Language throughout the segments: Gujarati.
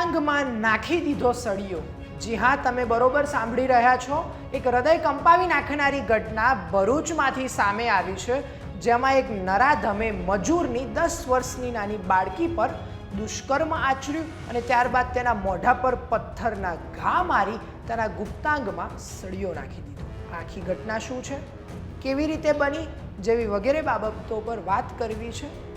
ગુપ્તાંગમાં નાખી દીધો સળિયો. જી હા, તમે બરોબર સાંભળી રહ્યા છો. એક હૃદય કંપાવી નાખનારી ઘટના ભરૂચમાંથી સામે આવી છે, જેમાં એક નરાધમે મજૂરની દસ વર્ષની નાની બાળકી પર દુષ્કર્મ આચર્યું અને ત્યારબાદ તેના મોઢા પર પથ્થરના ઘા મારી તેના ગુપ્તાંગમાં સળિયો નાખી દીધો. આખી ઘટના શું છે? કેવી રીતે બની? જેવી વગેરે બાબતો પર વાત કરવી છે.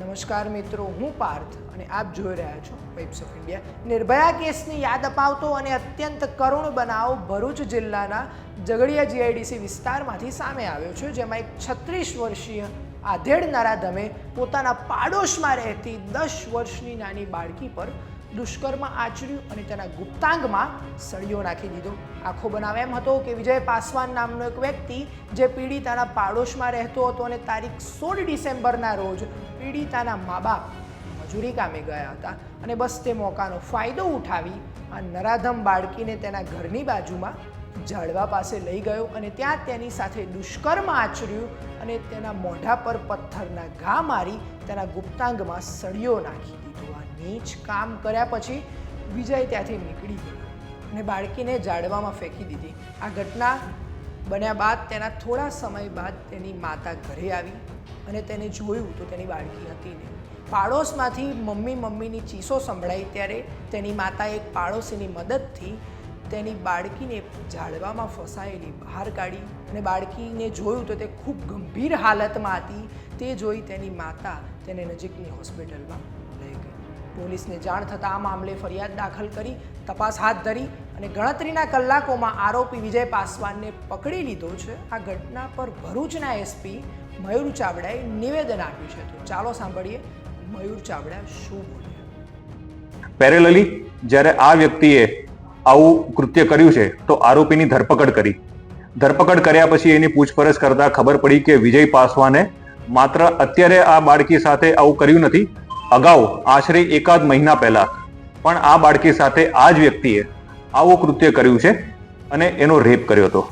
નમસ્કાર મિત્રો, હું પાર્થ અને આપ જોઈ રહ્યા છો વેબ્સ ઓફ ઇન્ડિયા નિર્ભયા કેસની યાદ અપાવતો અને અત્યંત કરુણ બનાવ ભરૂચ જિલ્લાના ઝઘડિયા જીઆઈડીસી વિસ્તારમાંથી સામે આવ્યો છે, જેમાં એક છત્રીસ વર્ષીય આધેડ નરાધમે પોતાના પાડોશમાં રહેતી દસ વર્ષની નાની બાળકી પર દુષ્કર્મ આચર્યું અને તેના ગુપ્તાંગમાં સળિયો નાખી દીધો. આખો બનાવ એમ હતો કે વિજય પાસવાન નામનો એક વ્યક્તિ જે પીડિતાના પાડોશમાં રહેતો હતો અને તારીખ સોળ ડિસેમ્બરના રોજ પીડિતાના મા બાપ મજૂરી કામે ગયા હતા અને બસ તે મોકાનો ફાયદો ઉઠાવી આ નરાધમ બાળકીને તેના ઘરની બાજુમાં ઝાડવા પાસે લઈ ગયો અને ત્યાં તેની સાથે દુષ્કર્મ આચર્યું અને તેના મોઢા પર પથ્થરના ઘા મારી તેના ગુપ્તાંગમાં સળિયો નાખી નીચ કામ કર્યા પછી વિજય ત્યાંથી નીકળી ગયો અને બાળકીને ઝાડવામાં ફેંકી દીધી. આ ઘટના બન્યા બાદ તેના થોડા સમય બાદ તેની માતા ઘરે આવી અને તેને જોયું તો તેની બાળકી હતી નહીં. પાડોશમાંથી મમ્મી મમ્મીની ચીસો સંભળાઈ ત્યારે તેની માતાએ એક પાડોશીની મદદથી તેની બાળકીને ઝાડવામાં ફસાયેલી બહાર કાઢી અને બાળકીને જોયું તો તે ખૂબ ગંભીર હાલતમાં હતી. તે જોઈ તેની માતા તેને નજીકની હોસ્પિટલમાં લઈ ગઈ. પોલીસને જાણ થતાં આ મામલે ફરિયાદ દાખલ કરી, તપાસ હાથ ધરી અને ગણતરીના કલાકોમાં આરોપી વિજય પાસવાનને પકડી લીધો છે. આ ઘટના પર ભરૂચના એસપી મયુર ચાવડાએ નિવેદન આપ્યું છે. તો ચાલો સાંભળીએ મયુર ચાવડા શું બોલ્યા પેરેલલી જ્યારે આ વ્યક્તિએ આવું કૃત્ય કર્યું છે, તો આરોપીની ધરપકડ કરી. ધરપકડ કર્યા પછી એની પૂછપરછ કરતા ખબર પડી કે વિજય પાસવાને માત્ર અત્યારે આ બાળકી સાથે આવું કર્યું નથી અગાઉ આશરે એકાદ મહિના પહેલા પણ આ બાળકી સાથે આ જ વ્યક્તિએ આવો કૃત્ય કર્યું છે અને એનો રેપ કર્યો હતો.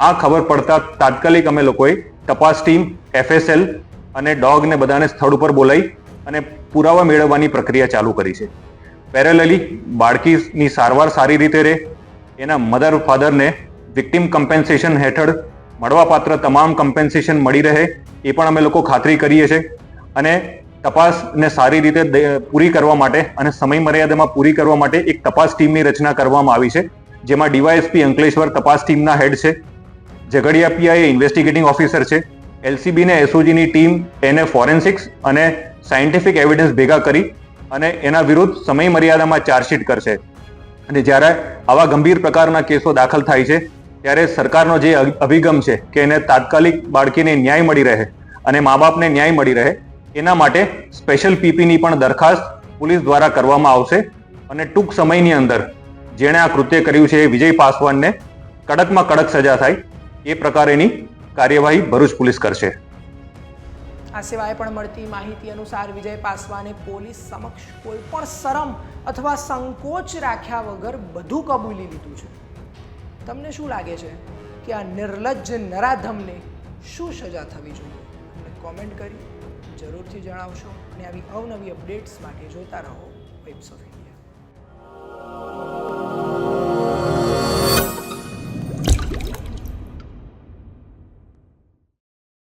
આ ખબર પડતા તાત્કાલિક અમે લોકોએ તપાસ ટીમ, એફએસએલ અને ડોગને બધાને સ્થળ ઉપર બોલાવી અને પુરાવા મેળવવાની પ્રક્રિયા ચાલુ કરી છે. પેરેલલી બાળકીની સારવાર સારી રીતે રહે. એના મધર ફાધરને વિક્ટિમ કમ્પેન્સેશન હેઠળ મળવાપાત્ર તમામ કમ્પેન્સેશન મળી રહે. એ પણ અમે લોકો ખાતરી કરીએ છીએ. અને તપાસને સારી રીતે પૂરી કરવા માટે અને સમય મર્યાદામાં પૂરી કરવા માટે એક તપાસ ટીમની રચના કરવામાં આવી છે, જેમાં ડીવાયએસપી અંકલેશ્વર તપાસ ટીમના હેડ છે, ઝઘડિયા પીઆઈ ઇન્વેસ્ટિગેટિંગ ઓફિસર છે, એલસીબી ને એસઓજીની ટીમ, એને ફોરેન્સિક્સ અને સાયન્ટિફિક એવિડન્સ ભેગા કરી અને એના વિરુદ્ધ સમય મર્યાદામાં ચાર્જશીટ કરશે. અને જ્યારે આવા ગંભીર પ્રકારના કેસો દાખલ થાય છે, ત્યારે સરકારનો જે અભિગમ છે કે એને તાત્કાલિક બાળકીને ન્યાય મળી રહે અને મા બાપને ન્યાય મળી રહે એના માટે સ્પેશિયલ પીપીની પણ દરખાસ્ત પોલીસ દ્વારા કરવામાં આવશે અને ટૂંક સમયની અંદર જેણે આ કૃત્ય કર્યું છે એ વિજય પાસવાનને કડકમાં કડક સજા થાય એ પ્રકારેની કાર્યવાહી ભરૂચ પોલીસ કરશે. આ સિવાય પણ મળતી માહિતી અનુસાર વિજય પાસવાને પોલીસ સમક્ષ કોઈ પણ શરમ અથવા સંકોચ રાખ્યા વગર બધું કબૂલી લીધું છે. તમને શું લાગે છે કે આ નિર્લજ્જ નરાધમને શું સજા થવી જોઈએ? કોમેન્ટ કરી જરૂરથી જણાવશો અને આવી અવનવી અપડેટ્સ માટે જોતા રહો વેબ્સ ઓફ ઇન્ડિયા